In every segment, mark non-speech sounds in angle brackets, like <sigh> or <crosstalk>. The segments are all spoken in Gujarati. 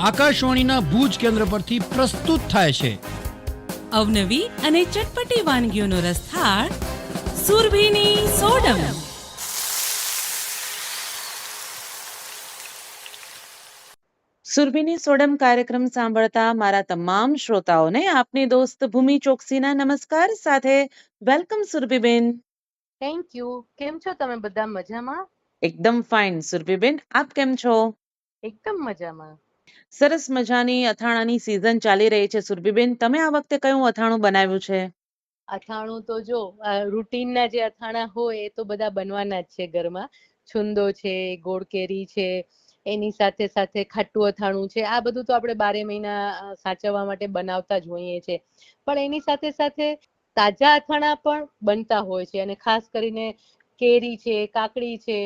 આકાશવાણીના ભુજ કેન્દ્ર પરથી પ્રસ્તુત થાય છે. અવનવી અને ચટપટી વાનગીઓનો રસથાળ સુરભીની સોડમ. સુરભીની સોડમ કાર્યક્રમ સાંભળતા મારા તમામ શ્રોતાઓને આપની દોસ્ત ભૂમિ ચોકસીના નમસ્કાર સાથે વેલકમ સુરભીબેન. થેન્ક યુ કેમ છો તમે બધા મજામાં? એકદમ ફાઇન સુરભીબેન આપ કેમ છો? એકદમ મજામાં. સરસ મજાની અથાણાની સિઝન ચાલી રહી છે, સુરભીબેન. તમે આ વખતે કયું અથાણું બનાવ્યું છે? અથાણું તો જો રૂટીનના જે અથાણા હોય એ તો બધા બનવાના જ છે ઘરમાં. છુંદો છે ગોળ કેરી છે, એની સાથે સાથે ખાટું અથાણું છે. આ બધું તો આપણે બારે મહિના સાચવવા માટે બનાવતા જ હોઈએ છે. પણ એની સાથે સાથે તાજા અથાણા પણ બનતા હોય છે અને ખાસ કરીને કેરી છે, કાકડી છે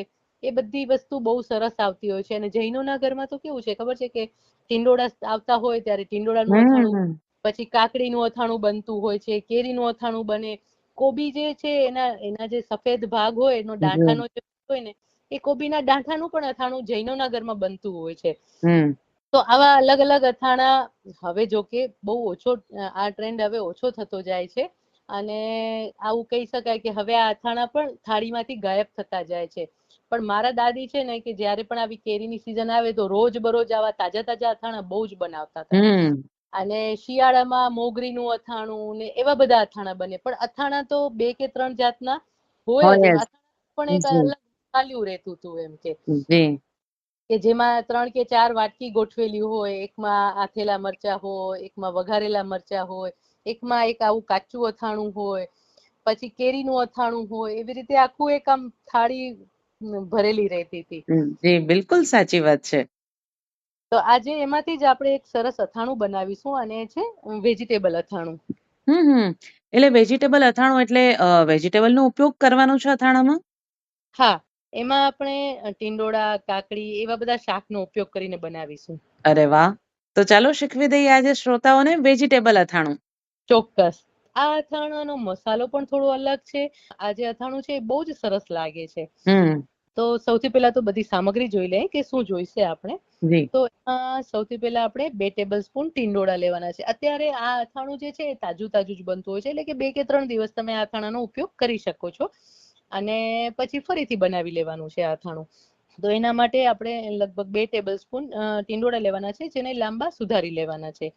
એ બધી વસ્તુ બહુ સરસ આવતી હોય છે. અને જૈનોના ઘરમાં તો કેવું છે ખબર છે કે ટીંડોળા આવતા હોય ત્યારે ટીંડોળાનું અથાણું પછી કાકડીનું અથાણું બનતું હોય છે કેરીનું અથાણું બને. કોબી જે છે એના એના જે સફેદ ભાગ હોય એનો ડાંઠાનો જે હોય ને એ કોબીના ડાંઠાનું પણ અથાણું જૈનોના ઘરમાં બનતું હોય છે. તો આવા અલગ અલગ અથાણા હવે જો કે બહુ ઓછો આ ટ્રેન્ડ હવે ઓછો થતો જાય છે. અને આવું કહી શકાય કે હવે આ અથાણા પણ થાળીમાંથી ગાયબ થતા જાય છે. પણ મારા દાદી છે ને કે જ્યારે પણ આવી કેરીની સિઝન આવે તો રોજ બરોજ આવા તાજા તાજા અથાણા બહુ જ બનાવતા હતા. અને શિયાળામાં મોગરીનું અથાણું ને એવા બધા અથાણા બને. પણ અથાણા તો બે કે ત્રણ જાતના હોય પણ એક અલગ ચાલ્યું રહેતું હતું એમ કે. કે જેમાં ત્રણ કે ચાર વાટકી ગોઠવેલી હોય એકમાં આથેલા મરચા હોય એકમાં વઘારેલા મરચા હોય એકમાં એક આવું કાચું અથાણું હોય પછી કેરીનું અથાણું હોય એવી રીતે આખું એક આમ થાળી ભરેલી રહેતી હતી. જી બિલકુલ સાચી વાત છે. તો આજે એમાંથી જ આપણે એક સરસ અથાણું બનાવીશું અને એ છે વેજીટેબલ અથાણું. હમ હમ. એટલે વેજીટેબલ અથાણું એટલે વેજીટેબલ નો ઉપયોગ કરવાનો છે અથાણામાં? હા. એમાં આપણે ટીંડોળા કાકડી એવા બધા શાકનો ઉપયોગ કરીને બનાવીશું. અરે વાહ! તો ચાલો શીખવી દઈએ આજે શ્રોતાઓને વેજીટેબલ અથાણું. ચોક્કસ. આ અથાણાનો મસાલો પણ થોડો અલગ છે. આ જે અથાણું છે એ બહુ જ સરસ લાગે છે. હમ. તો સૌથી પહેલા તો બધી સામગ્રી જોઈ લઈએ કે શું જોઈશે આપણે. તો સૌથી પહેલા આપણે બે ટેબલ સ્પૂન ટીંડોળા લેવાના છે. અત્યારે આ અથાણું જે છે એ તાજું તાજું જ બનતું હોય છે. એટલે કે બે કે ત્રણ દિવસ તમે આ અથાણાનો ઉપયોગ કરી શકો છો. અને પછી ફરીથી બનાવી લેવાનું છે આ અથાણું. તો એના માટે આપણે લગભગ બે ટેબલ સ્પૂન ટીંડોળા લેવાના છે જેને લાંબા સુધારી લેવાના છે.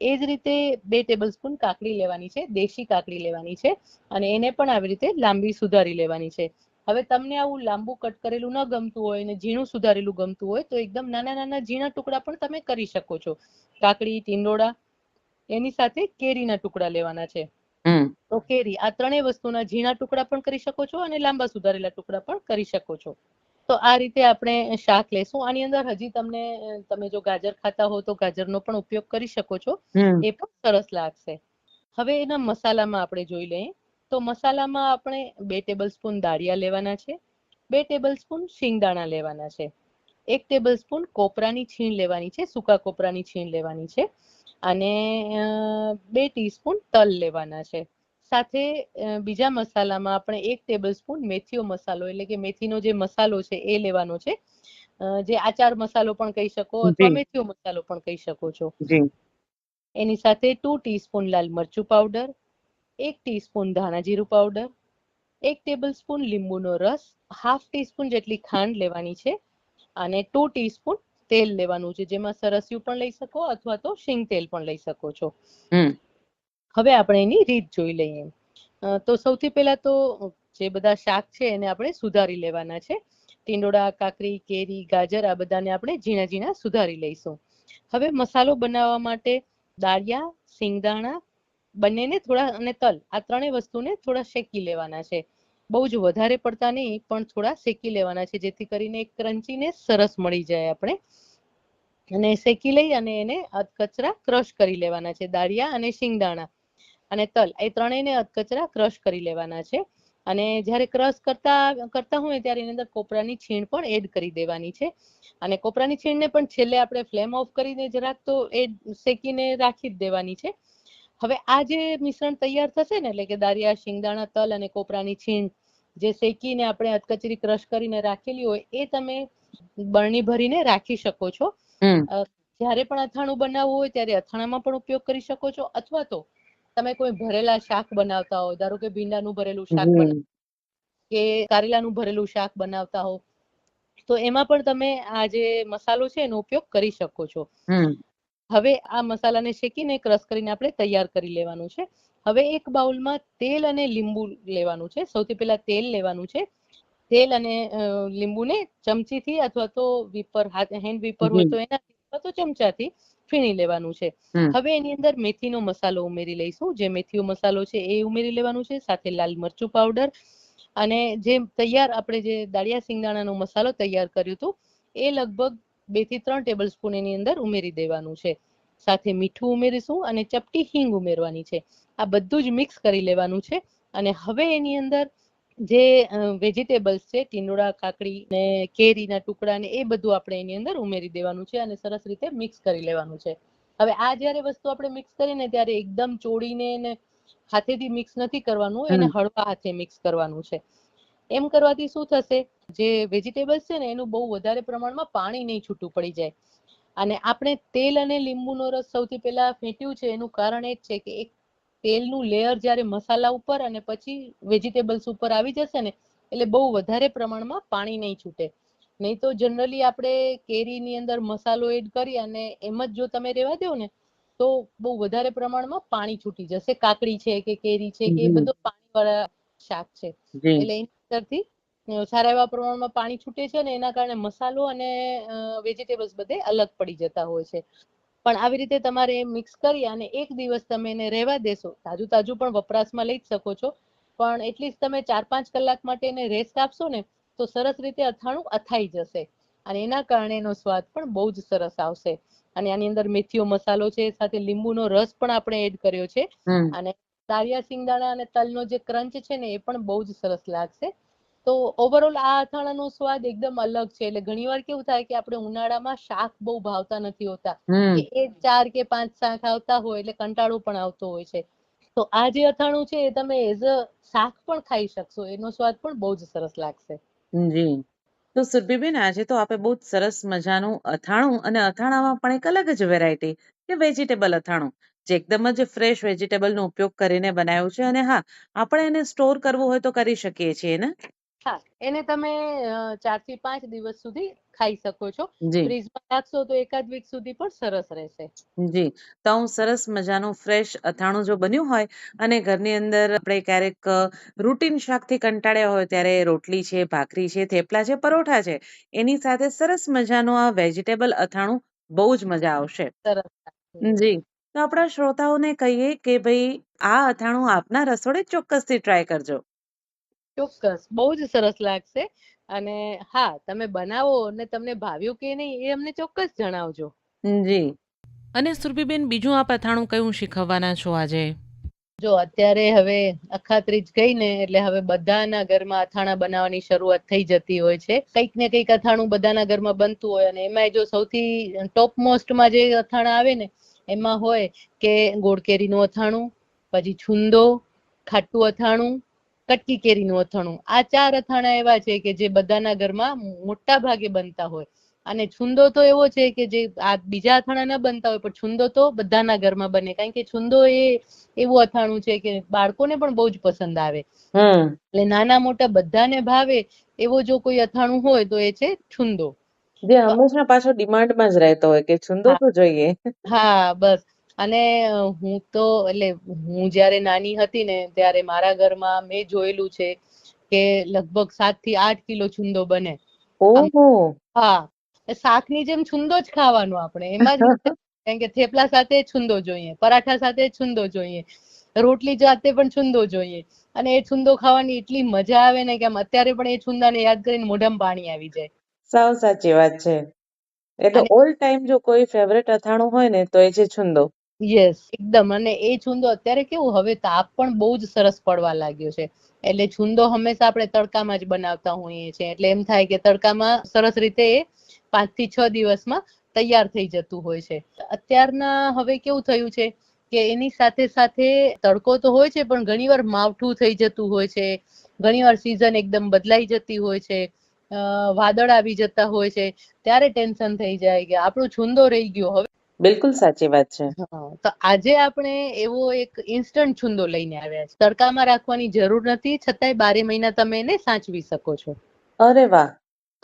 એ જ રીતે બે ટેબલ સ્પૂન કાકડી લેવાની છે દેશી કાકડી લેવાની છે. અને એને પણ આવી રીતે લાંબી સુધારી લેવાની છે. હવે તમને આવું લાંબુ કટ કરેલું ન ગમતું હોય ને ઝીણું સુધારેલું ગમતું હોય તો એકદમ નાના નાના ઝીણા ટુકડા પણ તમે કરી શકો છો. કાકડી ટીંડોળા એની સાથે કેરીના ટુકડા લેવાના છે. તો કેરી આ ત્રણેય વસ્તુના ઝીણા ટુકડા પણ કરી શકો છો અને લાંબા સુધારેલા ટુકડા પણ કરી શકો છો. તો આ રીતે આપણે શાક લેશું. આની અંદર હજી તમને તમે જો ગાજર ખાતા હો તો ગાજરનો પણ ઉપયોગ કરી શકો છો. એ પણ સરસ લાગશે. હવે એના મસાલામાં આપણે જોઈ લઈએ. તો મસાલામાં આપણે બે ટેબલ સ્પૂન દાળિયા લેવાના છે બે ટેબલ સ્પૂન શિંગદાણા લેવાના છે એક ટેબલ સ્પૂન કોપરાની છીણ લેવાની છે સૂકા કોપરાની છીણ લેવાની છે અને બે ટીસ્પૂન તલ લેવાના છે. સાથે બીજા મસાલામાં આપણે એક ટેબલ સ્પૂન મેથીઓ મસાલો એટલે કે મેથીનો જે મસાલો છે એ લેવાનો છે. જે આચાર મસાલો પણ કહી શકો અથવા. મેથીઓ મસાલો પણ કહી શકો છો. એની સાથે ટુ ટીસ્પૂન લાલ મરચું પાવડર એક ટીસ્પૂન ધાણા જીરું પાવડર એક ટેબલ સ્પૂન લીંબુનો રસ હાફ ટીસ્પૂન જેટલી ખાંડ લેવાની છે અને ટુ ટીસ્પૂન તેલ લેવાનું છે જેમાં સરસ્યું પણ લઈ શકો અથવા તો શીંગ તેલ પણ લઈ શકો છો. હવે આપણે એની રીત જોઈ લઈએ. તો સૌથી પહેલા તો જે બધા શાક છે એને આપણે સુધારી લેવાના છે. ટીંડોળા કાકરી કેરી ગાજર આ બધાને આપણે ઝીણા ઝીણા સુધારી લઈશું. હવે મસાલો બનાવવા માટે દાળિયા સિંગદાણા બંનેને થોડા, અને તલ, આ ત્રણેય વસ્તુને થોડા શેકી લેવાના છે. બહુ જ વધારે પડતા નહીં, પણ થોડા શેકી લેવાના છે, જેથી કરીને એક ક્રન્ચીનેસ સરસ મળી જાય આપણે. અને શેકી લઈ અને એને અધકચરા ક્રશ કરી લેવાના છે, દાળિયા અને શિંગદાણા. અને તલ, એ ત્રણેયને અધકચરા ક્રશ કરી લેવાના છે. અને જ્યારે ક્રશ કરતા કરતા હોય ત્યારે એની અંદર કોપરાની છીણ પણ એડ કરી દેવાની છે. અને કોપરાની છીણને પણ છેલ્લે આપણે ફ્લેમ ઓફ કરીને જરાક તો એ શેકીને રાખી જ દેવાની છે. હવે આ જે મિશ્રણ તૈયાર થશે ને એટલે કે દારિયા શિંગદાણા તલ અને કોપરાની છીણ જે શેકીને આપણે અધકચરી ક્રશ કરીને રાખેલી હોય એ તમે બરણી ભરીને રાખી શકો છો. જ્યારે પણ અથાણું બનાવવું હોય ત્યારે અથાણામાં પણ ઉપયોગ કરી શકો છો. અથવા તો તમે કોઈ ભરેલા શાક બનાવતા હો ધારો કે ભીંડાનું ભરેલું શાક બનાવ કે કારેલાનું ભરેલું શાક બનાવતા હો તો એમાં પણ તમે આ જે મસાલો છે એનો ઉપયોગ કરી શકો છો. હવે આ મસાલાને શેકીને ક્રશ કરીને આપણે તૈયાર કરી લેવાનું છે. હવે એક બાઉલમાં તેલ અને લીંબુ લેવાનું છે. સૌથી પહેલા તેલ લેવાનું છે. તેલ અને લીંબુને ચમચીથી અથવા તો વીપર હાથ હેન્ડ વીપર હોય તો એનાથી અથવા તો ચમચાથી ફીણી લેવાનું છે. હવે એની અંદર મેથીનો મસાલો ઉમેરી લઈશું. જે મેથીનો મસાલો છે એ ઉમેરી લેવાનું છે. સાથે લાલ મરચું પાવડર અને જે તૈયાર આપણે જે દાળિયા સિંગદાણાનો મસાલો તૈયાર કર્યું હતું એ લગભગ બેથી ત્રણ ટેબલ સ્પૂન એની અંદર ઉમેરી દેવાનું છે. સાથે મીઠું ઉમેરીશું અને ચપટી હિંગ ઉમેરવાની છે. આ બધું જ મિક્સ કરી લેવાનું છે. અને હવે એની અંદર જે વેજીટેબલ્સ છે ટીંડોળા કાકડી ને કેરીના ટુકડા ને એ બધું આપણે એની અંદર ઉમેરી દેવાનું છે અને સરસ રીતે મિક્સ કરી લેવાનું છે. હવે આ જ્યારે વસ્તુ આપણે મિક્સ કરીને ત્યારે એકદમ ચોળીને એને હાથેથી મિક્સ નથી કરવાનું એને. હળવા હાથે મિક્સ કરવાનું છે. એમ કરવાથી શું થશે? જે વેજીટેબલ્સ છે ને એનું બહુ વધારે પ્રમાણમાં પાણી નહીં છૂટું પડી જાય. અને આપણે તેલ અને લીંબુનો રસ સૌથી પહેલા ફેંટ્યું છે એનું કારણ એ જ છે કે એક તેલનું લેયર જ્યારે મસાલા ઉપર અને પછી વેજીટેબલ્સ ઉપર આવી જશે ને એટલે બહુ વધારે પ્રમાણમાં પાણી નહીં છૂટે. નહીં તો જનરલી આપણે કેરીની અંદર મસાલો એડ કરી અને એમ જ જો તમે રેવા દો ને તો બહુ વધારે પ્રમાણમાં પાણી છૂટી જશે. કાકડી છે કે કેરી છે કે એ. બધું પાણીવાળા શાક છે. એટલે અંદરથી સારા એવા પ્રમાણમાં પાણી છૂટે છે ને એના કારણે મસાલો અને વેજીટેબલ્સ બધે અલગ પડી જતા હોય છે. પણ આવી રીતે તમારે મિક્સ કરી અને એક દિવસ તમે એને રહેવા દેશો. તાજું તાજું પણ વપરાશમાં લઈ જ શકો છો. પણ એટલીસ્ટ તમે ચાર પાંચ કલાક માટે એને રેસ્ટ આપશો ને તો સરસ રીતે અથાણું અથાઈ જશે. અને એના કારણે એનો સ્વાદ પણ બહુ જ સરસ આવશે. અને આની અંદર મેથીઓ મસાલો છે સાથે લીંબુનો રસ પણ આપણે એડ કર્યો છે. અને દાળિયા સિંગદાણા અને તલનો જે ક્રંચ છે ને એ પણ બહુ જ સરસ લાગશે. તો ઓવરઓલ આ અથાણાનો સ્વાદ એકદમ અલગ છે. એટલે ઘણીવાર કેવું થાય કે આપણે ઉનાળામાં શાક બહુ ભાવતા નથી હોતા. એ ચાર કે પાંચ શાક આવતા હોય એટલે કંટાળો પણ આવતો હોય છે. તો આ જે અથાણું છે એ તમે એઝ અ શાક પણ ખાઈ શકશો. એનો સ્વાદ પણ બહુ જ સરસ લાગશે. જી. તો સુરભીબેન આજે તો આપે બહુ જ સરસ મજાનું અથાણું અને અથાણામાં પણ એક અલગ જ વેરાયટી કે વેજીટેબલ અથાણું જે એકદમ જ ફ્રેશ વેજીટેબલનો ઉપયોગ કરીને બનાવ્યું છે. અને હા આપણે એને સ્ટોર કરવું હોય તો કરી શકીએ છીએ ને? હા એને તમે ચારથી પાંચ દિવસ સુધી ખાઈ શકો છો. ફ્રીજમાં રાખશો તો એકાદ વીક સુધી પણ સરસ રહેશે. જી તો હું સરસ મજાનું ફ્રેશ અથાણું જો બન્યું હોય અને ઘરની અંદર આપણે ક્યારેક રૂટીન શાકથી કંટાળ્યા હોય ત્યારે રોટલી છે ભાખરી છે થેપલા છે પરોઠા છે એની સાથે સરસ મજાનું આ વેજીટેબલ અથાણું બહુ જ મજા આવશે. સરસ જી તો આપણા શ્રોતાઓને કહીએ કે ભાઈ આ અથાણું આપના રસોડે ચોક્કસથી ટ્રાય કરજો. ચોક્કસ. બહુ જ સરસ લાગશે. અને હા તમે બનાવો અને તમને ભાવ્યું કે નહીં એ અમને ચોક્કસ જણાવજો. જી. અને સુરભીબેન બીજું આ અથાણું કયું શીખવવાના છો આજે? જો અત્યારે હવે અખાત્રીજ ગઈ ને એટલે હવે બધાના ઘરમાં અથાણા બનાવવાની શરૂઆત થઈ જતી હોય છે. કંઈક ને કંઈક અથાણું બધાના ઘરમાં બનતું હોય અને એમાંય જો સૌથી ટોપ મોસ્ટમાં જે અથાણા આવે ને એમાં હોય કે ગોળ કેરીનું અથાણું પછી છુંદો ખાટું અથાણું કટકી કેરીનું અથાણું. આ ચાર અથાણા એવા છે કે જે બધાના ઘરમાં મોટા ભાગે બનતા હોય. અને છુંદો તો એવો છે કે જે આ બીજા અથાણા ન બનતા હોય પણ છુંદો તો બધાના ઘરમાં બને. કારણ કે છુંદો એ એવું અથાણું છે કે બાળકોને પણ બહુ જ પસંદ આવે. એટલે નાના મોટા બધાને ભાવે એવો જો કોઈ અથાણું હોય તો એ છે છુંદો. જે હંમેશા પાછો ડિમાન્ડમાં જ રહેતો હોય કે છુંદો તો જોઈએ. હા બસ. અને હું તો એટલે હું જ્યારે નાની હતી ને ત્યારે મારા ઘરમાં મેં જોયેલું છે કે લગભગ સાતથી આઠ કિલો છુંદો બને. હા શાક શાકની જેમ છુંદો જ ખાવાનો આપણે. એમાં જ <laughs> કારણ કે થેપલા સાથે છુંદો જોઈએ પરાઠા સાથે છુંદો જોઈએ રોટલી જાતે પણ છુંદો જોઈએ. અને એ છુંદો ખાવાની એટલી મજા આવે ને કે આમ અત્યારે પણ એ છુંદાને યાદ કરીને મોઢામાં પાણી આવી જાય. સાવ સાચી વાત છે. એટલે ઓલ ટાઈમ જો કોઈ ફેવરેટ અથાણું હોય ને તો એ છે છુંદો. યસ એકદમ. અને એ છુંદો અત્યારે કેવું, હવે તાપ પણ બહુ જ સરસ પડવા લાગ્યો છે. એટલે છુંદો હંમેશા આપણે તડકામાં જ બનાવતા હોઈએ છીએ. એટલે એમ થાય કે તડકામાં સરસ રીતે પાંચથી છ દિવસમાં તૈયાર થઈ જતું હોય છે. અત્યારના હવે કેવું થયું છે કે એની સાથે સાથે તડકો તો હોય છે, પણ ઘણીવાર માવઠું થઈ જતું હોય છે. ઘણીવાર સિઝન એકદમ બદલાઈ જતી હોય છે. વાદળ આવી જતા હોય છે. ત્યારે ટેન્શન થઈ જાય કે આપણો છુંદો રહી ગયો. હવે બિલકુલ સાચી વાત છે. તો આજે આપણે એવો એક ઇન્સ્ટન્ટ છુંદો લઈને આવ્યા છે. તડકામાં રાખવાની જરૂર નથી છતાંય બારે મહિના તમે એને સાચવી શકો છો. અરે વાહ!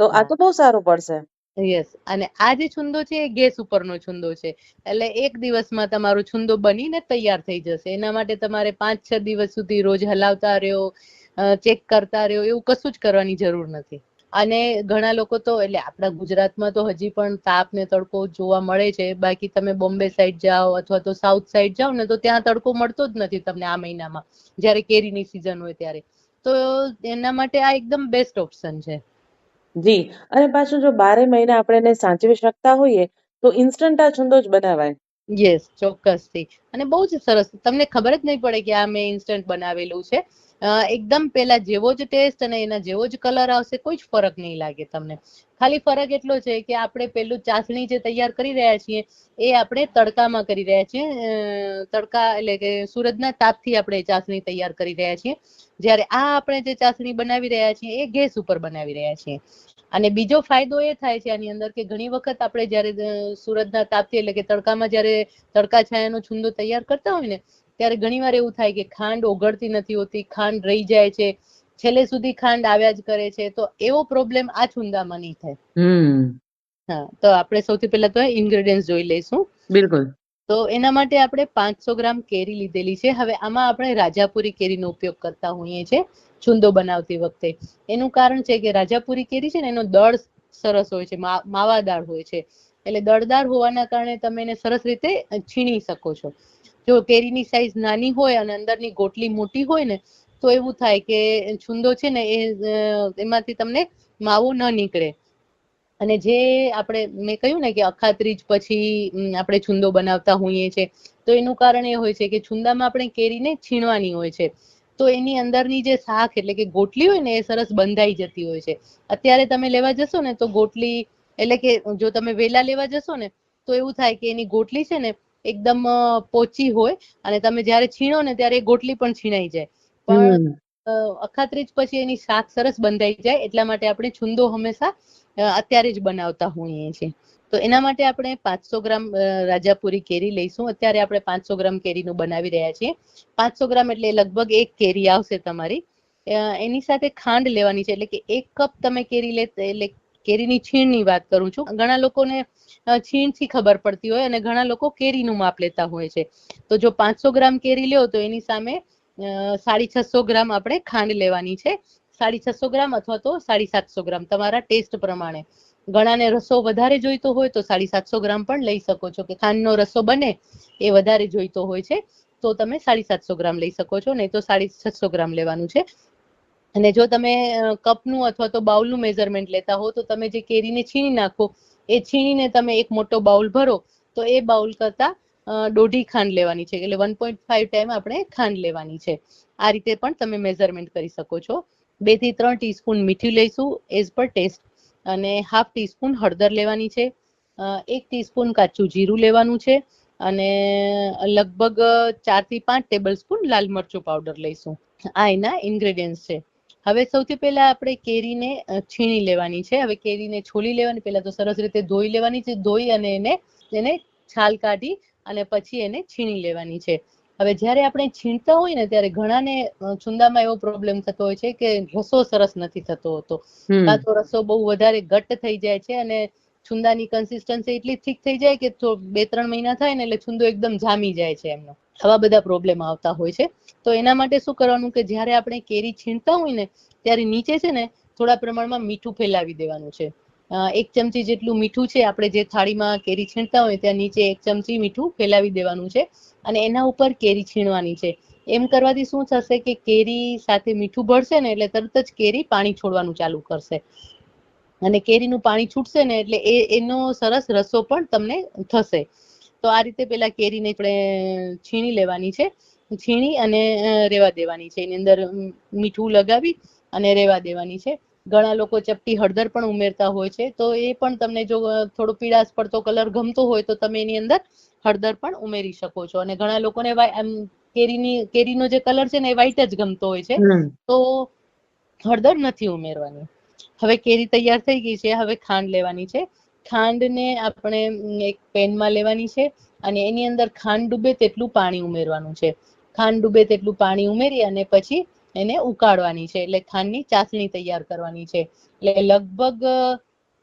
તો આ તો બહુ સારું પડશે. યસ અને આ જે છુંદો છે એ ગેસ ઉપરનો છુંદો છે. એટલે એક દિવસમાં તમારો છુંદો બનીને તૈયાર થઈ જશે. એના માટે તમારે પાંચ છ દિવસ સુધી રોજ હલાવતા રહ્યો ચેક કરતા રહ્યો એવું કશું જ કરવાની જરૂર નથી. અને ઘણા લોકો તો, એટલે આપણા ગુજરાતમાં તો હજી પણ તાપ ને તડકો જોવા મળે છે. બાકી તમે બોમ્બે સાઈડ જાઓ અથવા તો સાઉથ સાઈડ જાઓ ને તો ત્યાં તડકો મળતો જ નથી તમને આ મહિનામાં, જ્યારે કેરીની સિઝન હોય ત્યારે. તો એના માટે આ એકદમ બેસ્ટ ઓપ્શન છે. જી, અને પાછું જો બારે મહિના આપણે એને સાચવી શકતા હોઈએ, તો ઇન્સ્ટન્ટ આ છુંદો જ બનાવાય. યસ ચોક્કસથી. અને બહુ જ સરસ. તમને ખબર જ નહીં પડે કે આ મેં ઇન્સ્ટન્ટ બનાવેલું છે. એકદમ પેલા જેવો જ ટેસ્ટ અને એના જેવો જ કલર આવશે, કોઈ જ ફરક નહીં લાગે તમને. ખાલી ફરક એટલો છે કે આપણે પેલું ચાસણી જે તૈયાર કરી રહ્યા છીએ, એ આપણે તડકામાં કરી રહ્યા છીએ. તડકા એટલે કે સૂરજના તાપથી આપણે ચાસણી તૈયાર કરી રહ્યા છીએ. જ્યારે આ આપણે જે ચાસણી બનાવી રહ્યા છીએ, એ ગેસ ઉપર બનાવી રહ્યા છીએ. અને બીજો ફાયદો એ થાય છે આની અંદર કે ઘણી વખત આપણે જ્યારે સુરતના તાપથી એટલે કે તડકામાં જ્યારે તડકા છાયાનો છુંદો તૈયાર કરતા હોય ને ત્યારે ઘણીવાર એવું થાય કે ખાંડ ઓગળતી નથી હોતી ખાંડ રહી જાય છે છેલ્લે સુધી ખાંડ આવ્યા જ કરે છે તો એવો પ્રોબ્લેમ આ છુંદામાં નહીં થાય. હા તો આપણે સૌથી પહેલા તો ઇન્ગ્રેડિયન્ટ જોઈ લઈશું. બિલકુલ. તો એના માટે આપણે પાંચસો ગ્રામ કેરી લીધેલી છે. હવે આમાં આપણે રાજાપુરી કેરીનો ઉપયોગ કરતા હોઈએ છીએ, છુંદો બનાવતી વખતે. એનું કારણ છે કે રાજાપુરી કેરી છે ને, એનો દળ સરસ હોય છે, મા- માવાદાર હોય છે. એટલે દળદાર હોવાના કારણે તમે એને સરસ રીતે છીણી શકો છો. જો કેરીની સાઈઝ નાની હોય અને અંદરની ગોટલી મોટી હોય ને, તો એવું થાય કે છુંદો છે ને એ એમાંથી તમને માવો ન નીકળે. અને જે આપણે મેં કહ્યું ને કે અખાત્રીજ પછી આપણે છુંદો બનાવતા હોઈએ છીએ તો એનું કારણ એ હોય છે કે છુંદામાં આપણે કેરીને છીણવાની હોય છે. તો એની અંદરની જે શાક એટલે કે ગોટલી હોય ને એ સરસ બંધાઈ જતી હોય છે. અત્યારે તમે લેવા જશો ને તો ગોટલી એટલે કે જો તમે વેલા લેવા જશો ને તો એવું થાય કે એની ગોટલી છે ને એકદમ પોચી હોય અને તમે જ્યારે છીણો ને ત્યારે એ ગોટલી પણ છીણાઈ જાય. પણ અખાત્રીજ પછી એની શાક સરસ બંધાઈ જાય એટલા માટે આપણે છુંદો હંમેશા અત્યારે જ બનાવતા હોઈએ છીએ. તો એના માટે આપણે પાંચસો ગ્રામ રાજાપુરી કેરી લઈશું. અત્યારે આપણે પાંચસો ગ્રામ કેરીનું બનાવી રહ્યા છીએ. પાંચસો ગ્રામ એટલે લગભગ એક કેરી આવશે તમારી. એની સાથે ખાંડ લેવાની છે. એટલે કે એક કપ તમે કેરી લે, એટલે કેરીની છીણની વાત કરું છું. ઘણા લોકોને છીણથી ખબર પડતી હોય અને ઘણા લોકો કેરીનું માપ લેતા હોય છે. તો જો પાંચસો ગ્રામ કેરી લ્યો તો એની સામે સાડી છસો ગ્રામ આપણે ખાંડ લેવાની છે. સાડી છસો ગ્રામ અથવા તો સાડી સાતસો ગ્રામ, તમારા ટેસ્ટ પ્રમાણે. ગણાને રસો વધારે જોઈતો હોય તો સાડી સાતસો ગ્રામ પણ લઈ શકો છો કે ખાંડનો રસો બને એ વધારે જોઈતો હોય છે, તો તમે સાડી સાતસો ગ્રામ લઈ શકો છો, નહીં તો સાડી છસો ગ્રામ લેવાનું છે. અને જો તમે કપનું અથવા તો બાઉલનું મેઝરમેન્ટ લેતા હો, તો તમે જે કેરીને છીણી નાખો, એ છીણીને તમે એક મોટો બાઉલ ભરો, તો એ બાઉલ કરતા દોઢી ખાંડ લેવાની છે. એટલે વન પોઈન્ટ ફાઈવ ટાઈમ આપણે ખાંડ લેવાની છે. આ રીતે પણ તમે મેઝરમેન્ટ કરી શકો છો. બેથી ત્રણ ટીસ્પૂન મીઠું લઈશું એઝ પર ટેસ્ટ અને હાફ ટીસ્પૂન હળદર લેવાની છે. એક ટીસ્પૂન કાચું જીરું લેવાનું છે. અને લગભગ ચારથી પાંચ ટેબલ સ્પૂન લાલ મરચું પાવડર લઈશું. આ એના ઇન્ગ્રેડિયન્ટ્સ છે. હવે સૌથી પહેલા આપણે કેરીને છીણી લેવાની છે. હવે કેરીને છોલી લેવાની. પહેલા તો સરસ રીતે ધોઈ લેવાની છે. ધોઈ અને એને એને છાલ કાઢી અને પછી એને છીણી લેવાની છે. હવે જ્યારે આપણે છીણતા હોય ને ત્યારે ઘણાને છુંદામાં એવો પ્રોબ્લેમ થતો હોય છે કે રસો સરસ નથી થતો હોતો. કાં તો રસો બહુ વધારે ઘટ્ટ થઈ જાય છે અને છુંદાની કન્સિસ્ટન્સી એટલી થીક થઈ જાય કે બે ત્રણ મહિના થાય ને એટલે છુંદો એકદમ જામી જાય છે એમનો. આવા બધા પ્રોબ્લેમ આવતા હોય છે. તો એના માટે શું કરવાનું કે જ્યારે આપણે કેરી છીણતા હોય ને ત્યારે નીચે છે ને થોડા પ્રમાણમાં મીઠું ફેલાવી દેવાનું છે. એક ચમચી જેટલું મીઠું છે, આપણે જે થાળીમાં કેરી છીણતા હોય ત્યાં નીચે એક ચમચી મીઠું ફેલાવી દેવાનું છે અને એના ઉપર કેરી છીણવાની છે. એમ કરવાથી શું થશે કે કેરી સાથે મીઠું ભળશે ને એટલે તરત જ કેરી પાણી છોડવાનું ચાલુ કરશે. અને કેરીનું પાણી છૂટશે ને એટલે એ, એનો સરસ રસો પણ તમને થશે. તો આ રીતે પેલા કેરીને આપણે છીણી લેવાની છે. છીણી અને રેવા દેવાની છે. એની અંદર મીઠું લગાવી અને રેવા દેવાની છે. ઘણા લોકો ચપટી હળદર પણ ઉમેરતા હોય છે તો એ પણ તમને જો થોડો પીળાશ પડતો કલર ગમતો હોય તો તમે એની અંદર હળદર પણ ઉમેરી શકો છો. અને ઘણા લોકોને કેરીની કેરીનો જે કલર છે ને એ વ્હાઈટ જ ગમતો હોય છે તો હળદર નથી ઉમેરવાની. હવે કેરી તૈયાર થઈ ગઈ છે હવે ખાંડ લેવાની છે. ખાંડને આપણે એક પેનમાં લેવાની છે અને એની અંદર ખાંડ ડૂબે તેટલું પાણી ઉમેરવાનું છે. ખાંડ ડૂબે તેટલું પાણી ઉમેરી અને પછી એને ઉકાળવાની છે, એટલે ખાંડની ચાસણી તૈયાર કરવાની છે. એટલે લગભગ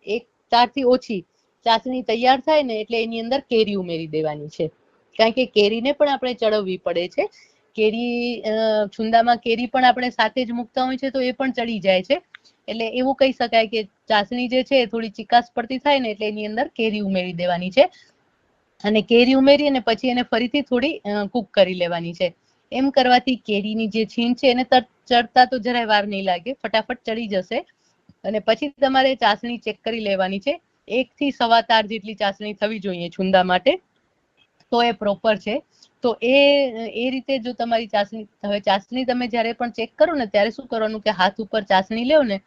એક એક તારથી ઓછી ચાસણી તૈયાર થાય ને, એટલે એની અંદર કેરી ઉમેરી દેવાની છે. કારણ કે કેરીને પણ આપણે ચડવવી પડે છે. કેરી છુંદામાં કેરી પણ આપણે સાથે જ મૂકતા હોય છે, તો એ પણ ચડી જાય છે. એટલે એવું કહી શકાય કે ચાસણી જે છે થોડી ચિકાસ પડતી થાય ને, એટલે એની અંદર કેરી ઉમેરી દેવાની છે. અને કેરી ઉમેરી અને પછી એને ફરીથી થોડી કૂક કરી લેવાની છે. એમ કરવાથી કેરીની જે છીણ છે એને ચડતા તો જરાય વાર નહીં લાગે, ફટાફટ ચડી જશે. અને પછી તમારે ચાસણી ચેક કરી લેવાની છે. એક થી સવા તાર જેટલી ચાસણી થવી જોઈએ છુંદા માટે. તો એ પ્રોપર છે. તો એ એ રીતે જો તમારી ચાસણી, હવે ચાસણી તમે જ્યારે પણ ચેક કરો ને, ત્યારે શું કરવાનું કે હાથ ઉપર ચાસણી લ્યો ને,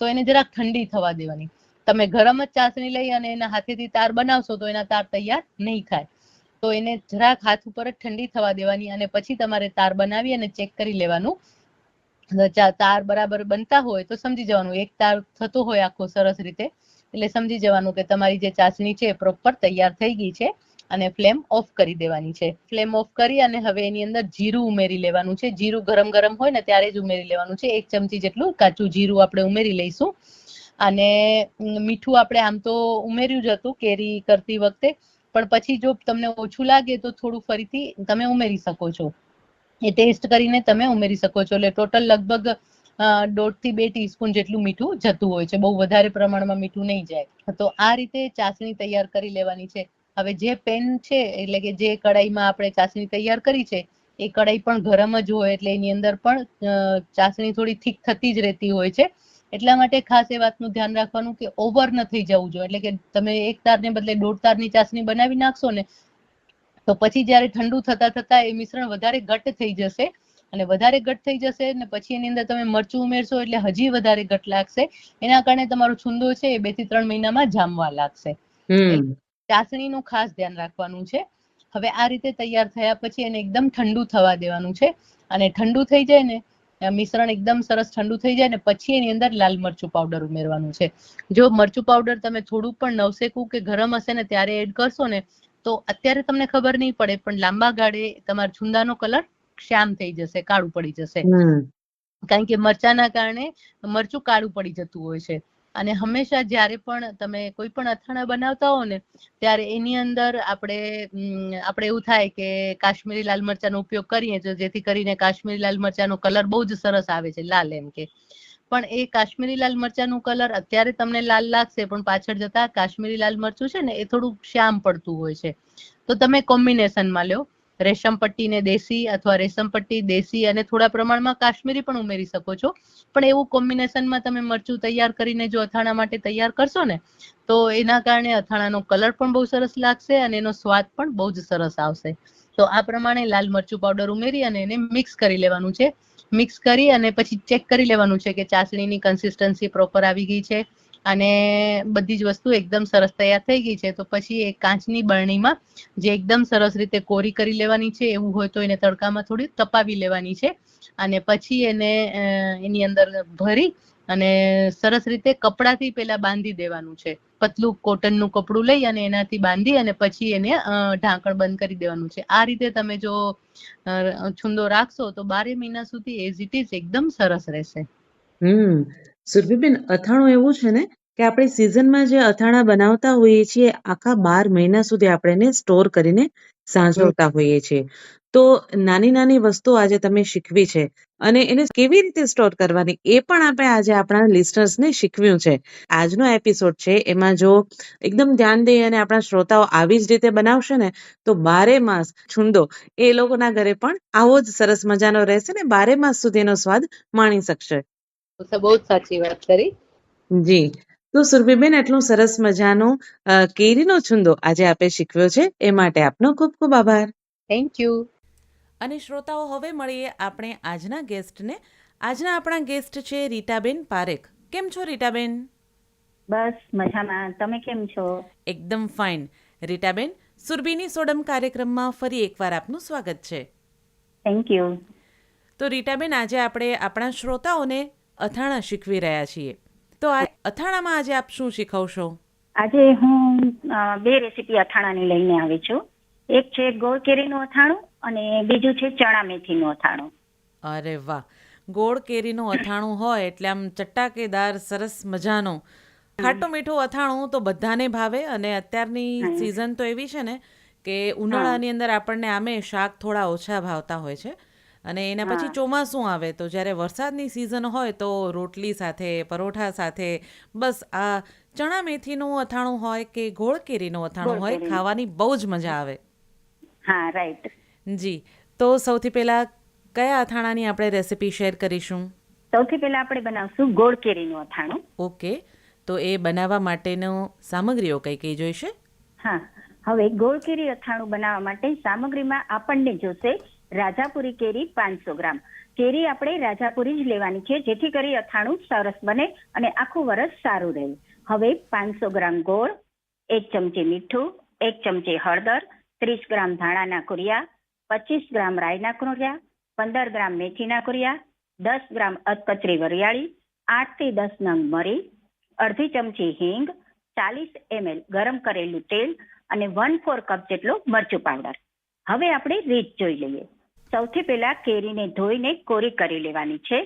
તો એને જરાક ઠંડી થવા દેવાની. તમે ગરમ જ ચાસણી લઈ અને એના હાથેથી તાર બનાવશો તો એના તાર તૈયાર નહીં થાય. તો એને જરાક હાથ ઉપર જ ઠંડી થવા દેવાની અને પછી તમારે તાર બનાવી અને ચેક કરી લેવાનું. તાર બરાબર બનતા હોય તો સમજી જવાનું. એક તાર થતો હોય આખો સરસ રીતે. એટલે સમજી જવાનું કે તમારી જે ચાસણી છે પ્રોપર તૈયાર થઈ ગઈ છે અને ફ્લેમ ઓફ કરી દેવાની છે. ફ્લેમ ઓફ કરી અને હવે એની અંદર જીરું ઉમેરી લેવાનું છે. જીરું ગરમ ગરમ હોય ને ત્યારે જ ઉમેરી લેવાનું છે. એક ચમચી જેટલું કાચું જીરું આપણે ઉમેરી લઈશું. અને મીઠું આપણે આમ તો ઉમેર્યું જ હતું, કેરી કરતી વખતે. પણ પછી જો તમને ઓછું લાગે તો થોડું ફરીથી તમે ઉમેરી શકો છો. એ ટેસ્ટ કરીને તમે ઉમેરી શકો છો. એટલે ટોટલ લગભગ અ, દોઢથી બે ટીસ્પૂન જેટલું મીઠું જતું હોય છે. બહુ વધારે પ્રમાણમાં મીઠું નહીં જાય. તો આ રીતે ચાસણી તૈયાર કરી લેવાની છે. હવે જે પેન છે એટલે કે જે કડાઈમાં આપણે ચાસણી તૈયાર કરી છે એ કડાઈ પણ ગરમ જ હોય. એટલે એની અંદર પણ ચાસણી થોડી થીક થતી જ રહેતી હોય છે. એટલા માટે ખાસ એ વાતનું ધ્યાન રાખવાનું કે ઓવર ન થઈ જવું જોઈએ. એટલે કે તમે એક તારને બદલે દોઢ તારની ચાસણી બનાવી નાખશો ને તો પછી જ્યારે ઠંડુ થતા થતા એ મિશ્રણ વધારે ઘટ થઈ જશે. અને વધારે ઘટ થઈ જશે અને પછી એની અંદર તમે મરચું ઉમેરશો એટલે હજી વધારે ઘટ લાગશે. એના કારણે તમારો છુંદો છે એ બેથી ત્રણ મહિનામાં જામવા લાગશે. ચાસણીનું ખાસ ધ્યાન રાખવાનું છે. હવે આ રીતે તૈયાર થયા પછી એને એકદમ ઠંડુ થવા દેવાનું છે. અને ઠંડુ થઈ જાય ને મિશ્રણ એકદમ સરસ ઠંડુ થઈ જાય ને પછી એની અંદર લાલ મરચું પાવડર ઉમેરવાનું છે. જો મરચું પાવડર તમે થોડું પણ નવસેકું કે ગરમ હશે ને ત્યારે એડ કરશો ને તો અત્યારે તમને ખબર નહીં પડે પણ લાંબા ગાળે તમારા છુંદાનો કલર શ્યામ થઈ જશે કાળું પડી જશે. કારણ કે મરચાના કારણે મરચું કાળું પડી જતું હોય છે. અને હંમેશા જ્યારે પણ તમે કોઈ પણ અથાણા બનાવતા હો ને, ત્યારે એની અંદર આપણે આપણે એવું થાય કે કાશ્મીરી લાલ મરચાંનો ઉપયોગ કરીએ તો જેથી કરીને કાશ્મીરી લાલ મરચાંનો કલર બહુ જ સરસ આવે છે, લાલ એમ કે. પણ એ કાશ્મીરી લાલ મરચાંનું કલર અત્યારે તમને લાલ લાગશે, પણ પાછળ જતા કાશ્મીરી લાલ મરચું છે ને, એ થોડું શ્યામ પડતું હોય છે. તો તમે કોમ્બિનેશનમાં લ્યો. રેશમ પટ્ટીને દેશી અથવા રેશમ પટ્ટી, દેશી અને થોડા પ્રમાણમાં કાશ્મીરી પણ ઉમેરી શકો છો. પણ એવું કોમ્બિનેશનમાં તમે મરચું તૈયાર કરીને જો અથાણા માટે તૈયાર કરશો ને, તો એના કારણે અથાણાનો કલર પણ બહુ સરસ લાગશે અને એનો સ્વાદ પણ બહુ જ સરસ આવશે. તો આ પ્રમાણે લાલ મરચું પાવડર ઉમેરી અને એને મિક્સ કરી લેવાનું છે. મિક્સ કરી અને પછી ચેક કરી લેવાનું છે કે ચાસણીની કન્સિસ્ટન્સી પ્રોપર આવી ગઈ છે. અને બધી જ વસ્તુ એકદમ સરસ તૈયાર થઈ ગઈ છે. તો પછી એક કાચની બરણીમાં જે એકદમ સરસ રીતે કોરી કરી લેવાની છે, એવું હોય તો એને તડકામાં થોડી તપાવી લેવાની છે. અને પછી એને એની અંદર ભરી અને સરસ રીતે કપડાથી પેલા બાંધી દેવાનું છે. પતલું કોટનનું કપડું લઈ અને એનાથી બાંધી અને પછી એને ઢાંકણ બંધ કરી દેવાનું છે. આ રીતે તમે જો છુંદો રાખશો તો બારે મહિના સુધી એઝ ઇટ ઇઝ એકદમ સરસ રહેશે. હમ. સુરભીબેન અથાણું એવું છે ને કે આપણે સિઝનમાં જે અથાણા બનાવતા હોઈએ છીએ આખા બાર મહિના સુધી આપણે એને સ્ટોર કરીને સાંજવતા હોઈએ છીએ. તો નાની નાની વસ્તુ આજે તમે શીખવી છે અને એને કેવી રીતે સ્ટોર કરવાની એ પણ આપણે આજે આપણા લિસનર્સને શીખવ્યું છે. આજનો એપિસોડ છે એમાં જો એકદમ ધ્યાન દઈ અને આપણા શ્રોતાઓ આવી જ રીતે બનાવશે ને તો બારે માસ છુંદો એ લોકોના ઘરે પણ આવો જ સરસ મજાનો રહેશે ને બારે માસ સુધી એનો સ્વાદ માણી શકશે. બહુ જ સાચી વાત કરી. જી. તો સુરભીબેન એટલું સરસ મજાનો કેરીનો છુંદો આજે આપે શીખવ્યો છે. એ માટે આપનો ખૂબ ખૂબ આભાર. થેન્ક યુ અને શ્રોતાઓ હવે મળીએ આપણે આજના ગેસ્ટને. આજના આપણા ગેસ્ટ છે રીટાબેન પારેખ. કેમ છો રીટાબેન? બસ મજામાં. તમે કેમ છો? એકદમ ફાઇન. રીટાબેન સુરભીની સોડમ કાર્યક્રમમાં ફરી એકવાર આપનું સ્વાગત છે. થેન્ક યુ તો રીટાબેન આજે આપણે આપણા શ્રોતાઓને અથાણા શીખવી રહ્યા છીએ. તો આ અથાણામાં આજે આપ શું શીખવશો? આજે હું બે રેસીપી અથાણાની લઈને આવી છું. એક છે ગોળ કેરીનું અથાણું અને બીજું છે ચણા મેથીનું અથાણું. અરે વાહ! ગોળ કેરીનું અથાણું હોય એટલે આમ ચટાકેદાર સરસ મજાનો. ખાટું મીઠું અથાણું તો બધાને ભાવે અને અત્યારની સિઝન તો એવી છે ને કે ઉનાળાની અંદર આપણને આમે શાક થોડા ઓછા ભાવતા હોય છે. અને એના પછી ચોમાસું આવે તો જ્યારે વરસાદની સિઝન હોય તો રોટલી સાથે પરોઠા સાથે બસ આ ચણા મેથીનું અથાણું હોય કે ગોળ કેરીનું અથાણું હોય ખાવાની બહુ જ મજા આવે. હા રાઈટ જી. તો સૌથી પહેલા કયા અથાણાની આપણે રેસિપી શેર કરીશું? સૌથી પહેલા આપણે બનાવશું ગોળ કેરીનું અથાણું. ઓકે. તો એ બનાવવા માટેનો સામગ્રીઓ કઈ કઈ જોઈશે? હા. હવે ગોળ કેરી અથાણું બનાવવા માટે સામગ્રીમાં આપણને જોશે રાજાપુરી કેરી પાંચસો ગ્રામ. કેરી આપણે રાજાપુરી જ લેવાની છે, જેથી કરી અથાણું સરસ બને અને આખું વરસ સારું રહે. હવે પાંચસો ગ્રામ ગોળ, એક ચમચી મીઠું, એક ચમચી હળદર, ત્રીસ ગ્રામ ધાણાના કુરિયા, પચીસ ગ્રામ રાઈના કુરિયા, પંદર ગ્રામ મેથીના કુરિયા, દસ ગ્રામ અધકચરી વરિયાળી, આઠથી દસ નંગ મરી, અડધી ચમચી હિંગ, ચાલીસ એમએલ ગરમ કરેલું તેલ અને વન ફોર કપ જેટલો મરચું પાવડર. હવે આપણે રીત જોઈ લઈએ. સૌથી પહેલા કેરીને ધોઈને કોરી કરી લેવાની છે.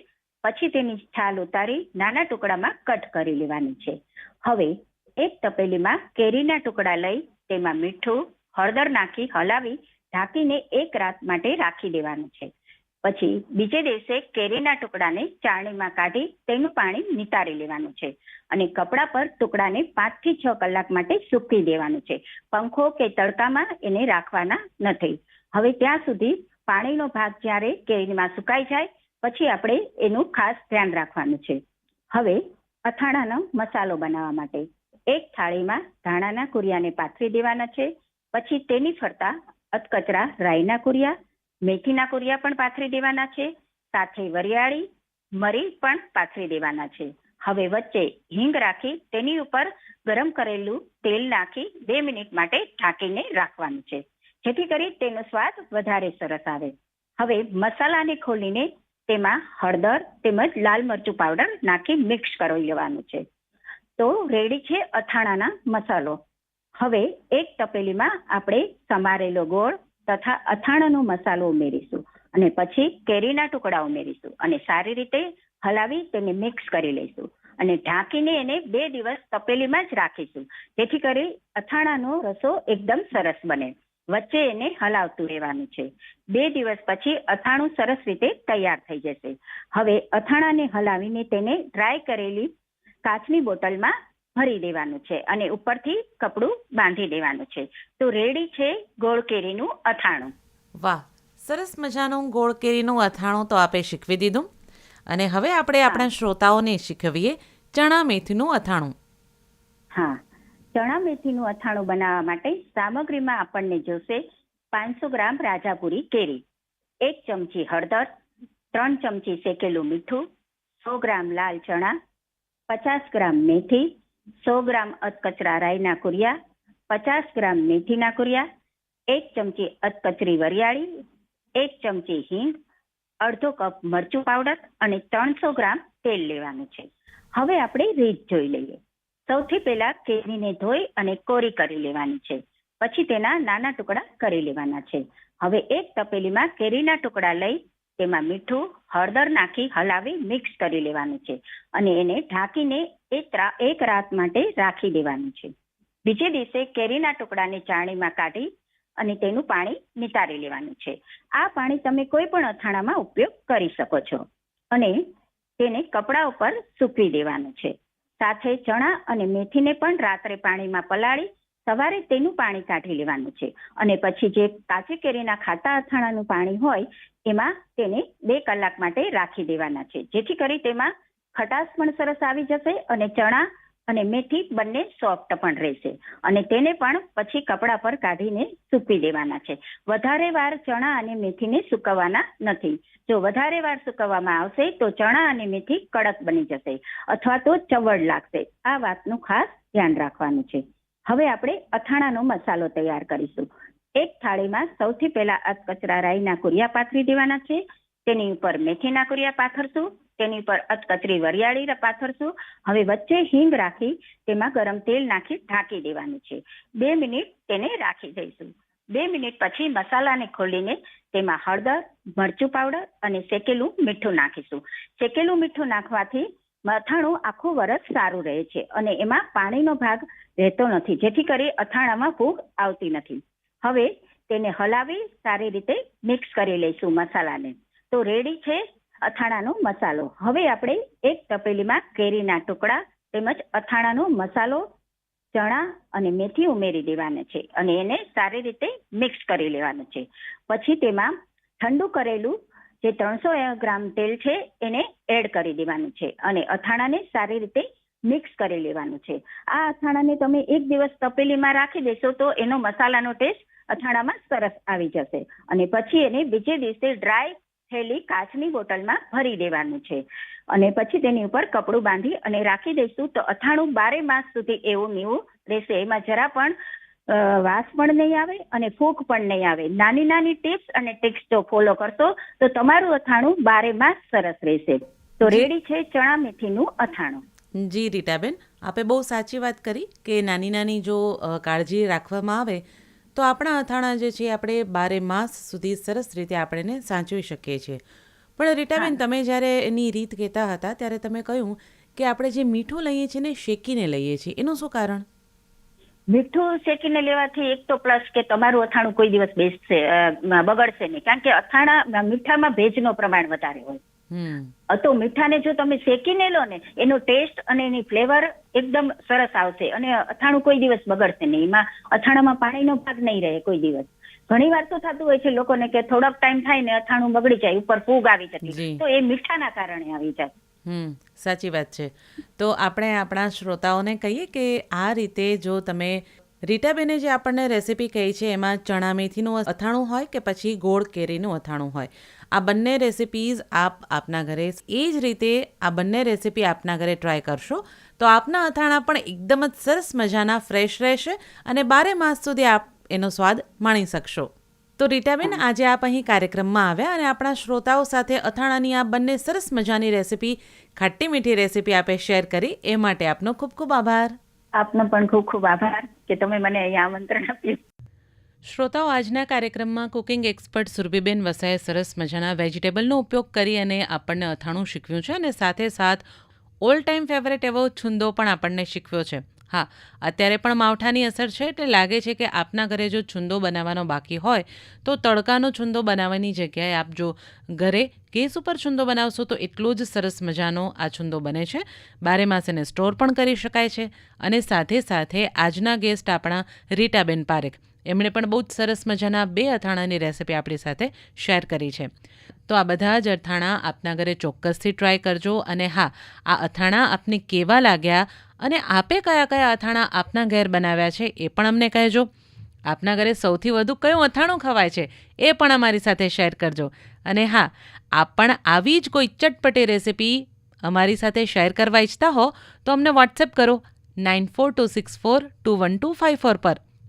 પછી તેની છાલ ઉતારી નાના ટુકડામાં કટ કરી લેવાની છે. હવે એક તપેલીમાં કેરીના ટુકડા લઈ તેમાં મીઠું, હળદર નાખી, હલાવી, ઢાંકીને એક રાત માટે રાખી દેવાનું છે. પછી બીજે દિવસે કેરીના ટુકડાને ચાળણીમાં કાઢી તેનું પાણી નિતારી લેવાનું છે અને કપડા પર ટુકડાને પાંચથી છ કલાક માટે સૂકી દેવાનું છે. પંખો કે તડકામાં એને રાખવાના નથી. હવે ત્યાં સુધી પાણીનો ભાગ જ્યારે કેરીમાં સુકાઈ જાય, પછી આપણે એનું ખાસ ધ્યાન રાખવાનું છે. હવે અથાણાનો મસાલો બનાવવા માટે એક થાળીમાં ધાણાના કુરિયાને પાથરી દેવાના છે, પછી તેની ફરતા અધકચરા રાઈના કુરિયા, મેથીના કુરિયા પણ પાથરી દેવાના છે, સાથે વરિયાળી, મરી પણ પાથરી દેવાના છે. હવે વચ્ચે હિંગ રાખી તેની ઉપર ગરમ કરેલું તેલ નાખી બે મિનિટ માટે ઢાંકીને રાખવાનું છે. જેથી કરી તેનો સ્વાદ વધારે સરસ આવે. હવે મસાલાને ખોલીને તેમાં હળદર તેમજ લાલ મરચું પાવડર નાખી મિક્સ કરી લેવાનું છે. તો રેડી છે અથાણાના મસાલો. હવે એક તપેલીમાં આપણે સમારેલો ગોળ તથા અથાણાનો મસાલો ઉમેરીશું અને પછી કેરીના ટુકડા ઉમેરીશું અને સારી રીતે હલાવી તેને મિક્સ કરી લઈશું અને ઢાંકીને એને બે દિવસ તપેલીમાં જ રાખીશું. જેથી કરી અથાણાનો રસો એકદમ સરસ બને. વચ્ચે એને હલાવતું રહેવાનું છે. બે દિવસ પછી અથાણું સરસ રીતે તૈયાર થઈ જશે. હવે અથાણાને હલાવીને તેને ડ્રાય કરેલી કાચની બોટલમાં ભરી દેવાનું છે અને ઉપરથી કપડું બાંધી દેવાનું છે. તો રેડી છે ગોળ કેરીનું અથાણું. વાહ સરસ મજાનું ગોળ કેરીનું અથાણું તો આપે શીખવી દીધું. અને હવે આપણે આપણા શ્રોતાઓને શીખવીએ ચણા મેથીનું અથાણું. હા. ચણા મેથીનું અથાણું બનાવવા માટે સામગ્રીમાં આપણને જોશે પાંચસો ગ્રામ રાજાપુરી કેરી, એક ચમચી હળદર, ત્રણ ચમચી શેકેલું મીઠું, સો ગ્રામ લાલ ચણા, પચાસ ગ્રામ મેથી, સો ગ્રામ અધકચરા રાઈના કુરિયા, પચાસ ગ્રામ મેથીના કુરિયા, એક ચમચી અધકચરી વરિયાળી, એક ચમચી હિંગ, અડધો કપ મરચું પાવડર અને ત્રણસો ગ્રામ તેલ લેવાનું છે. હવે આપણે રીત જોઈ લઈએ. સૌથી પહેલા કેરીને ધોઈ અને કોરી કરી લેવાની છે. પછી તેના નાના ટુકડા કરી લેવાના છે. હવે એક તપેલીમાં કેરીના ટુકડા લઈ તેમાં મીઠું, હળદર નાખી હલાવી મિક્સ કરી લેવાનું છે અને એને ઢાંકીને એક રાત માટે રાખી દેવાનું છે. બીજે દિવસે કેરીના ટુકડાને ચાણીમાં કાઢી અને તેનું પાણી નિતારી લેવાનું છે. આ પાણી તમે કોઈ પણ અથાણામાં ઉપયોગ કરી શકો છો અને તેને કપડા ઉપર સૂકવી દેવાનું છે. સાથે ચણા અને મેથીને પણ રાત્રે પાણીમાં પલાળી સવારે તેનું પાણી કાઢી લેવાનું છે. અને પછી જે કાચી કેરીના ખાતા અથાણાનું પાણી હોય, એમાં તેને બે કલાક માટે રાખી દેવાના છે. જેથી કરી તેમાં ખટાશ પણ સરસ આવી જશે અને ચણા અને મેથી બંને સોફ્ટ પણ રહેશે. અને તેને પણ પછી કપડા પર કાઢીને સૂકવી દેવાના છે. વધારે વાર ચણા અને મેથીને સૂકવવાના નથી. જો વધારે વાર સૂકવવામાં આવશે, તો ચણા અને મેથી કડક બની જશે અથવા તો ચવડ લાગશે. આ વાતનું ખાસ ધ્યાન રાખવાનું છે. હવે આપણે અથાણાનો મસાલો તૈયાર કરીશું. એક થાળીમાં સૌથી પહેલા અધકચરા રાઈના કુરિયા પાથરી દેવાના છે. તેની ઉપર મેથીના કુરિયા પાથરશું. તેની પર અધકચરી વરિયાળી પાથરશું. હવે વચ્ચે હિંગ રાખી તેમાં ગરમ તેલ નાખી ઢાંકી દેવાનું છે. બે મિનિટ તેને રાખી દઈશું. બે મિનિટ પછી મસાલાને ખોલીને તેમાં હળદર, મરચું પાવડર અને શેકેલું મીઠું નાખીશું. શેકેલું મીઠું નાખવાથી અથાણું આખું વરસ સારું રહે છે અને એમાં પાણીનો ભાગ રહેતો નથી. જેથી કરી અથાણામાં ફૂગ આવતી નથી. હવે તેને હલાવી સારી રીતે મિક્સ કરી લઈશું મસાલાને. તો રેડી છે? અથાણાનો મસાલો. હવે આપણે એક તપેલીમાં કેરીના ટુકડા તેમજ અથાણાનો મસાલો, ચણા અને મેથી ઉમેરી દેવાના છે અને એને સારી રીતે મિક્સ કરી લેવાનું છે. પછી તેમાં ઠંડુ કરેલું જે ત્રણસો ગ્રામ તેલ છે એને એડ કરી દેવાનું છે અને અથાણાને સારી રીતે મિક્સ કરી લેવાનું છે. આ અથાણાને તમે એક દિવસ તપેલીમાં રાખી દેશો તો એનો મસાલાનો ટેસ્ટ અથાણામાં સરસ આવી જશે અને પછી એને બીજે દિવસે ડ્રાય થયેલી કાચની બોટલમાં ભરી દેવાનું છે. અને પછી તેની ઉપર કપડું બાંધી અને રાખી દઈશું તો અથાણું બારે માસ સુધી એવું મીવું રહેશે. એમાં જરા પણ વાસ પણ નહીં આવે અને ફૂગ પણ નહીં આવે. નાની નાની ટિપ્સ અને ટિક્સ જો ફોલો કરશો તો તમારું અથાણું બારે માસ સરસ રહેશે. તો રેડી છે ચણા મેથીનું અથાણું. જી રીટાબેન. આપે બહુ સાચી વાત કરી કે નાની નાની જો કાળજી રાખવામાં આવે તો આપણા અથાણા જે છે આપણે બારે માસ સુધી સરસ રીતે આપણે એને સાચવી શકીએ છીએ. પણ રીટાબેન તમે જ્યારે એની રીત કહેતા હતા ત્યારે તમે કહ્યું કે આપણે જે મીઠું લઈએ છીએ ને શેકીને લઈએ છીએ. એનું શું કારણ? મીઠું શેકીને લેવાથી એક તો પ્લસ કે તમારું અથાણું કોઈ દિવસ બેસશે બગડશે નહીં. કારણ કે અથાણા મીઠામાં ભેજનો પ્રમાણ વધારે હોય. તો મીઠાને જો તમે શેકીને લો ને એનો ટેસ્ટ અને એની ફ્લેવર એકદમ સરસ આવશે. અને અથાણું કોઈ દિવસ બગડશે નહીં. એમાં અથાણામાં પાણીનો ભાગ નહીં રહે કોઈ દિવસ. ઘણી વાર તો થતું હોય છે લોકોને કે થોડોક ટાઈમ થાય ને અથાણું બગડી જાય ઉપર ફૂગ આવી જતી તો એ મીઠાના કારણે આવી જાય. હમ સાચી વાત છે. તો આપણે આપણા શ્રોતાઓને કહીએ કે આ રીતે જો તમે રીટાબેને જે આપણને રેસીપી કહી છે એમાં ચણા મેથીનું અથાણું હોય કે પછી ગોળ કેરીનું અથાણું હોય આ બંને રેસિપીઝ આપ આપના ઘરે એ જ રીતે આ બંને રેસીપી આપના ઘરે ટ્રાય કરશો તો આપના અથાણા પણ એકદમ જ સરસ મજાના ફ્રેશ રહેશે અને બારે માસ સુધી આપ એનો સ્વાદ માણી શકશો. તો રીટાબેન આજે આપ અહીં કાર્યક્રમમાં આવ્યા અને આપણા શ્રોતાઓ સાથે અથાણાની આ બંને સરસ મજાની રેસીપી ખાટી મીઠી રેસીપી આપે શેર કરી એ માટે આપનો ખૂબ ખૂબ આભાર. આપનો પણ ખૂબ ખૂબ આભાર કે તમે મને અહીંયા આમંત્રણ આપ્યું. શ્રોતાઓ, આજના કાર્યક્રમમાં કુકિંગ એક્સપર્ટ સુરભીબેન વસાએ સરસ મજાના વેજીટેબલનો ઉપયોગ કરી અને આપણને અથાણું શીખવ્યું છે અને સાથે સાથ ઓલ ટાઈમ ફેવરેટ એવો છુંદો પણ આપણને શીખવ્યો છે. હા, અત્યારે પણ માવઠાની અસર છે એટલે લાગે છે કે આપના ઘરે જો છુંદો બનાવવાનો બાકી હોય, તો તડકાનો છુંદો બનાવવાની જગ્યાએ આપ જો ઘરે ગેસ ઉપર છુંદો બનાવશો તો એટલો જ સરસ મજાનો આ છુંદો બને છે. બારે માસ એને સ્ટોર પણ કરી શકાય છે અને સાથે સાથે આજના ગેસ્ટ આપણા રીટાબેન પારેખ. એમણે પણ બહુ જ સરસ મજાના બે અથાણાની રેસિપી આપણી સાથે શેર કરી છે. તો આ બધા જ અથાણા આપના ઘરે ચોક્કસથી ટ્રાય કરજો અને હા, આ અથાણા આપને કેવા લાગ્યા અને આપે કયા કયા અથાણા આપના ઘેર બનાવ્યા છે એ પણ અમને કહેજો. આપના ઘરે સૌથી વધુ કયું અથાણું ખવાય છે એ પણ અમારી સાથે શેર કરજો. અને હા, આપ પણ આવી જ કોઈ ચટપટી રેસિપી અમારી સાથે શેર કરવા ઈચ્છતા હો તો અમને વોટ્સએપ કરો nine four two six four two one two five four પર.